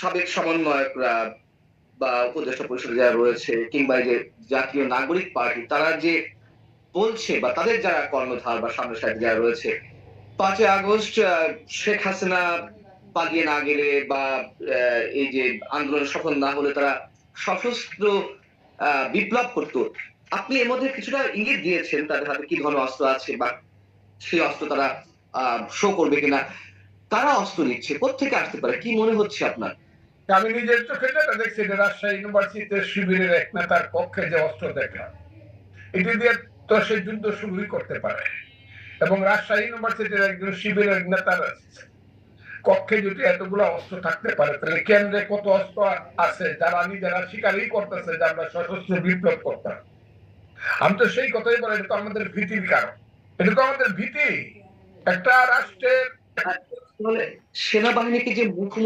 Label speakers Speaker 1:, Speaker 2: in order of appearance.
Speaker 1: সাবেক সমন্বয়করা বা উপদেষ্টা পরিষদে যারা রয়েছে কিংবা যে জাতীয় নাগরিক পার্টি, তারা যে বলছে বা তাদের যারা কর্ণধার বা সামনে সাথে যারা রয়েছে, পাঁচই আগস্ট শেখ হাসিনা পালিয়ে না গেলে বা এই যে আন্দোলন সফল না হলে তারা সশস্ত্র বিপ্লব করতো। আপনি এর মধ্যে কিছুটা ইঙ্গিত দিয়েছেন তাদের হাতে কি ধরনের অস্ত্র আছে বা সেই অস্ত্র তারা শো করবে কিনা। তারা অস্ত্র নিচ্ছে কোথেকে আসতে পারে? কি মনে হচ্ছে আপনার?
Speaker 2: আমি নিজের চোখে যেটা দেখছি এটা রাজশাহী ইউনিভার্সিটিতে শিবিরের এক নেতার কক্ষে যে অস্ত্র দেখলাম এটি দিয়ে তো সে যুদ্ধ শুরুই করতে পারে। এবং রাজশাহী ইউনিভার্সিটির একজন শিবিরের নেতার কক্ষে যদি এতগুলো অস্ত্র থাকতে পারে, তাহলে কেন্দ্রে কত অস্ত্র আছে যারা নিজেরা স্বীকারই করতেছে যে আমরা সশস্ত্র বিপ্লব করতাম? আমি তো সেই কথাই বলি, এটা তো আমাদের ভীতির কারণ। এটা তো আমাদের ভীতি। একটা রাষ্ট্রের
Speaker 1: তাহলে সেনাবাহিনীকে যে মুখোমুখি